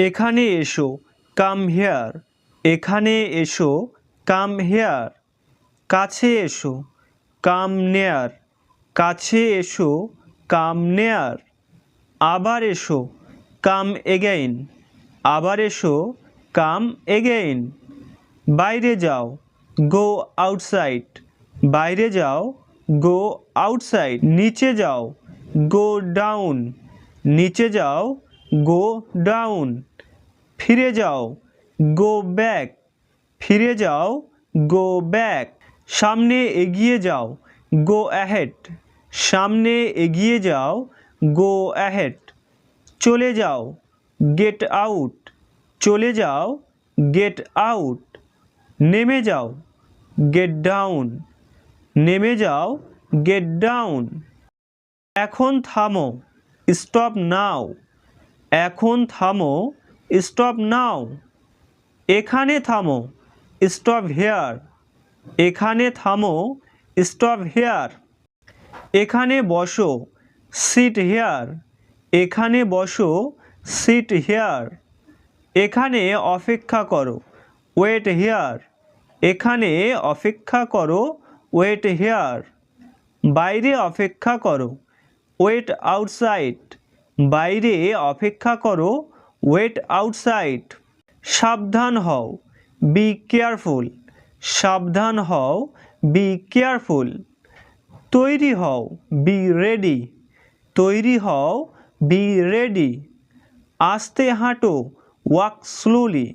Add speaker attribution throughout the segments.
Speaker 1: এখানে এসো come here এখানে এসো কাম হেয়ার কাছে এসো কাম নেয়ার কাছে এসো কাম নেয়ার আবার এসো কাম এগেইন আবার এসো কাম এগেইন বাইরে যাও গো আউটসাইড বাইরে যাও গো আউটসাইড নিচে যাও গো ডাউন নিচে যাও গো ডাউন ফিরে যাও, গো ব্যাক। ফিরে যাও, গো ব্যাক। সামনে এগিয়ে যাও, গো অ্যাহেড। সামনে এগিয়ে যাও, গো অ্যাহেড। চলে যাও, গেট আউট। চলে যাও, গেট আউট। নেমে যাও, গেট ডাউন। নেমে যাও, গেট ডাউন। এখন থামো, স্টপ নাও। এখন থামো স্টপ নাও। এখানে থামো। Stop here. এখানে থামো। Stop here. এখানে বসো। Sit here. এখানে বসো। Sit here. এখানে অপেক্ষা করো। Wait here. এখানে অপেক্ষা করো। Wait here. বাইরে অপেক্ষা করো। Wait outside. বাইরে অপেক্ষা করো। ওয়েট আউটসাইড সাবধান হও। বি কেয়ারফুল সাবধান হও। বি কেয়ারফুল তৈরি হও। বি রেডি তৈরি হও। বি রেডি আস্তে হাঁটো। ওয়াক স্লোলি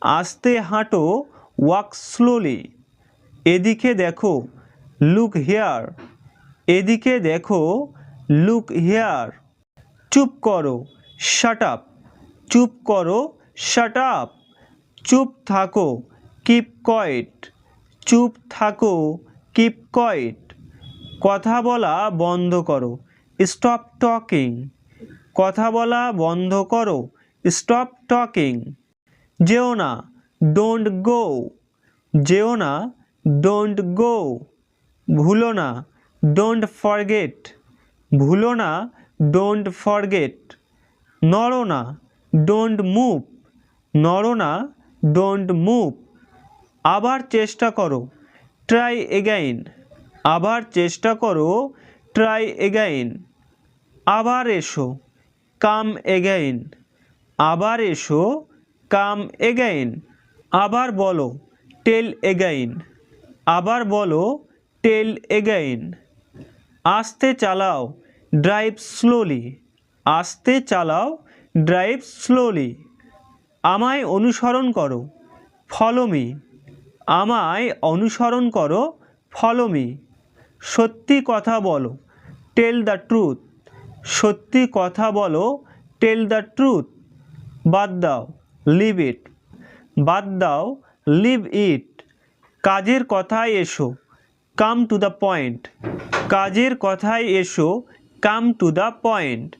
Speaker 1: আস্তে হাঁটো। ওয়াক স্লোলি এদিকে দেখো। লুক হেয়ার এদিকে দেখো। লুক হেয়ার চুপ করো। শাট আপ চুপ করো শাট আপ চুপ থাকো কিপ কয়েট চুপ থাকো কিপ কয়েট কথা বলা বন্ধ করো স্টপ টকিং কথা বলা বন্ধ করো স্টপ টকিং যেও না ডোন্ট গো যেও না ডোন্ট গো ভুলো না ডোন্ট ফরগেট ভুলো না ডোন্ট ফরগেট নড়ো না ডোন্ট মুভ নড়ো না ডোন্ট মুভ আবার চেষ্টা করো। ট্রাই এগাইন আবার চেষ্টা করো। ট্রাই এগাইন আবার এসো। কাম এগাইন আবার এসো। কাম এগাইন আবার বলো। টেল এগাইন আবার বলো। টেল এগাইন আস্তে চালাও। ড্রাইভ স্লোলি আস্তে চালাও। Drive slowly. আমায় অনুসরণ করো, ফলো মি। আমায় অনুসরণ করো, ফলো মি। সত্যি কথা বলো, টেল দ্য ট্রুথ। সত্যি কথা বলো, টেল দ্য ট্রুথ। বাদ দাও, লিভ ইট। বাদ দাও, লিভ ইট। কাজের কথায় এসো, কাম টু দ্য পয়েন্ট। কাজের কথায় এসো, কাম টু দ্য পয়েন্ট।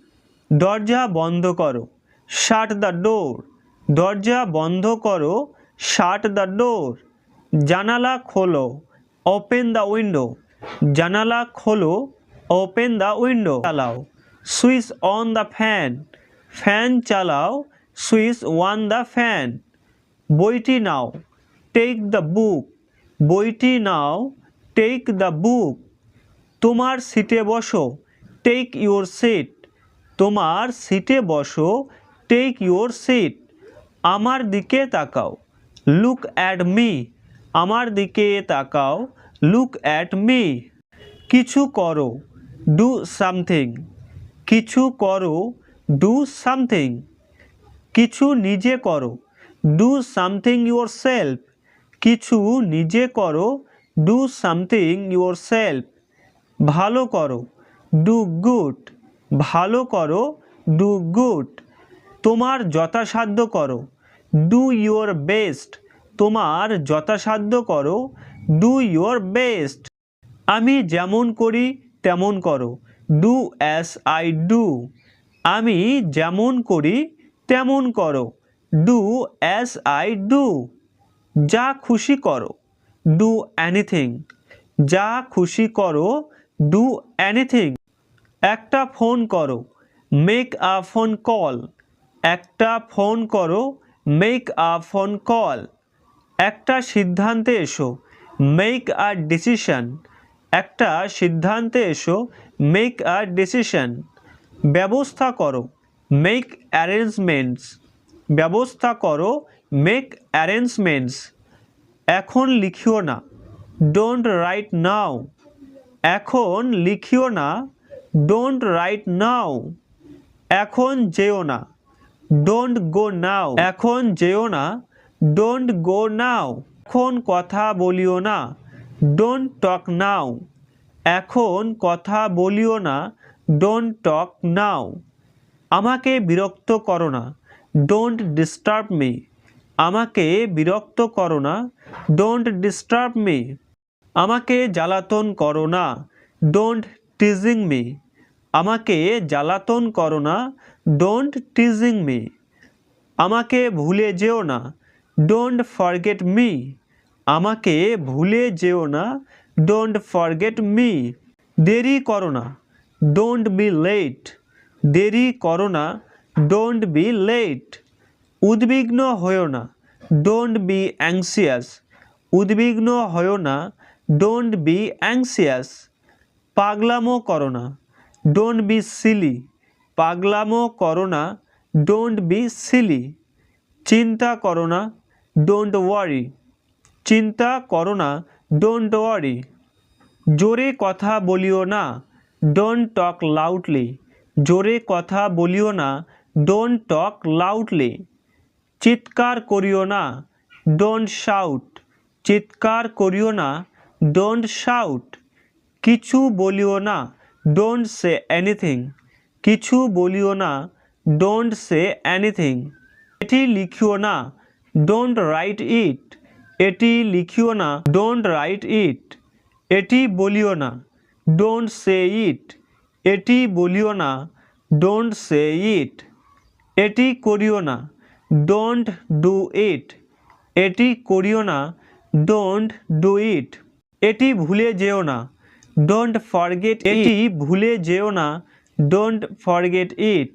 Speaker 1: দরজা বন্ধ করো শাট দ্য ডোর দরজা বন্ধ করো শাট দ্য ডোর জানালা খোলো ওপেন দ্য উইন্ডো জানালা খোলো ওপেন দ্য উইন্ডো চালাও switch on the fan fan চালাও সুইচ ওয়ান দ্য ফ্যান বইটি নাও টেক দ্য বুক বইটি নাও টেক দ্য বুক তোমার সিটে বসো টেক ইউর সিট তোমার সিটে বসো টেক ইউর সিট আমার দিকে তাকাও। লুক অ্যাট মি আমার দিকে তাকাও। লুক অ্যাট মি কিছু করো। ডু সামথিং কিছু করো। ডু সামথিং কিছু নিজে করো। ডু সামথিং ইউর সেলফ কিছু নিজে করো। ডু সামথিং ইউর সেলফ ভালো করো। ডু গুড ভালো করো ডু গুড তোমার যথাসাধ্য করো ডু ইউর বেস্ট তোমার যথাসাধ্য করো ডু ইউর বেস্ট আমি যেমন করি তেমন করো ডু অ্যাস আই ডু আমি যেমন করি তেমন করো ডু অ্যাস আই ডু যা খুশি করো ডু অ্যানিথিং যা খুশি করো ডু অ্যানিথিং একটা ফোন করো মেক আ ফোন কল একটা ফোন করো মেক আ ফোন কল একটা সিদ্ধান্তে এসো মেক আ ডিসিশন একটা সিদ্ধান্তে এসো মেক আ ডিসিশন ব্যবস্থা করো মেক অ্যারেঞ্জমেন্টস ব্যবস্থা করো মেক অ্যারেঞ্জমেন্টস এখন লিখিও না ডোন্ট রাইট নাও এখন লিখিও না ডোন্ট রাইট নাও এখন যেও না। ডোন্ট গো নাও এখন যেও না। ডোন্ট গো নাও এখন কথা বলিও না। ডোন্ট টক নাও এখন কথা বলিও না। ডোন্ট টক নাও আমাকে বিরক্ত করো না। ডোন্ট ডিস্টার্ব মি আমাকে বিরক্ত করো না। ডোন্ট ডিস্টার্ব মি আমাকে জ্বালাতন করো না। ডোন্ট টিজিং মি আমাকে জ্বালাতন করো না। ডোন্ট টিজিং মি আমাকে ভুলে যেও না। ডোন্ট ফরগেট মি আমাকে ভুলে যেও না। ডোন্ট ফরগেট মি দেরি করো না। ডোন্ট বি লেট দেরি করো না। ডোন্ট বি লেট উদ্বিগ্ন হয়েও না। ডোন্ট বি অ্যাংসিয়াস উদ্বিগ্ন হয়েও না। ডোন্ট বি অ্যাংসিয়াস পাগলামো করো না। ডোন্ট বি সিলি পাগলামো করো না। ডোন্ট বি সিলি চিন্তা করো না। ডোন্ট ওয়ারি চিন্তা করো না। ডোন্ট ওয়ারি জোরে কথা বলিও না। ডোন্ট টক লাউডলি জোরে কথা বলিও না। ডোন্ট টক লাউডলি চিৎকার করিও না। ডোন্ট শাউট চিৎকার করিও না। ডোন্ট শাউট কিছু বলিও না ডোন্ট সে এনিথিং কিছু বলিও না ডোন্ট সে এনিথিং এটি লিখিও না ডোন্ট রাইট ইট এটি লিখিও না ডোন্ট রাইট ইট এটি বলিও না ডোন্ট সে ইট এটি বলিও না ডোন্ট সে ইট এটি করিও না ডোন্ট ডু ইট এটি করিও না ডোন্ট ডু ইট এটি ভুলে যেও না। ডোন্ট ফরগেট এটি ভুলে যেও না। ডোন্ট ফরগেট ইট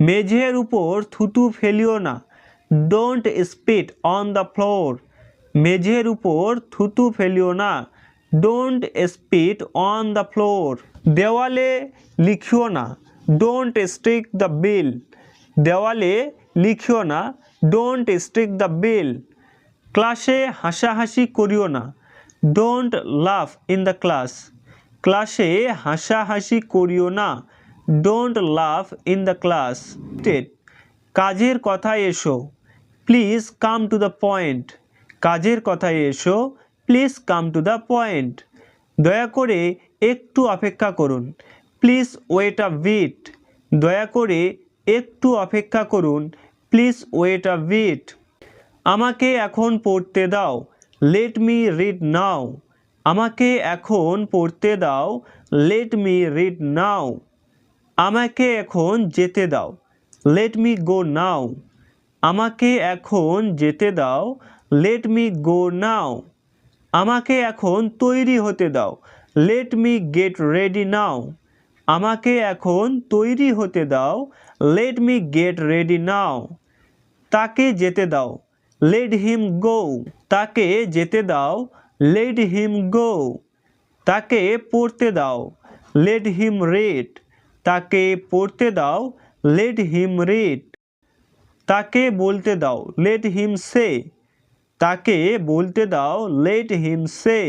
Speaker 1: মেঝের উপর থুতু ফেলিও না। Don't spit on the floor মেঝের উপর থুতু ফেলিও না। Don't spit on the floor দেওয়ালে লিখিও না। ডোন্ট স্টিক দ্য বিল দেওয়ালে লিখিও না। ডোন্ট স্টিক দ্য বিল ক্লাসে হাসাহাসি করিও না। Don't laugh in the class ক্লাসে হাসাহাসি করিও না। Don't laugh in the class TET. কাজের কথায় এসো please come to the point কাজের কথায় এসো please come to the point দয়া করে একটু অপেক্ষা করুন প্লিজ ওয়েট আ বিট দয়া করে একটু অপেক্ষা করুন প্লিজ ওয়েট আ বিট আমাকে এখন পড়তে দাও লেট মি রিড নাও আমাকে এখন পড়তে দাও। লেট মি রিড নাও আমাকে এখন যেতে দাও। লেট মি গো নাও আমাকে এখন যেতে দাও। লেট মি গো নাও আমাকে এখন তৈরি হতে দাও। Let me get ready now আমাকে এখন তৈরি হতে দাও। Let me get ready now তাকে যেতে দাও। লেট হিম গো তাকে যেতে দাও। লেট হিম গো তাকে পড়তে দাও। লেট হিম রেট তাকে পড়তে দাও। লেট হিম রেট তাকে বলতে দাও। লেট হিম সে তাকে বলতে দাও। লেট হিম সে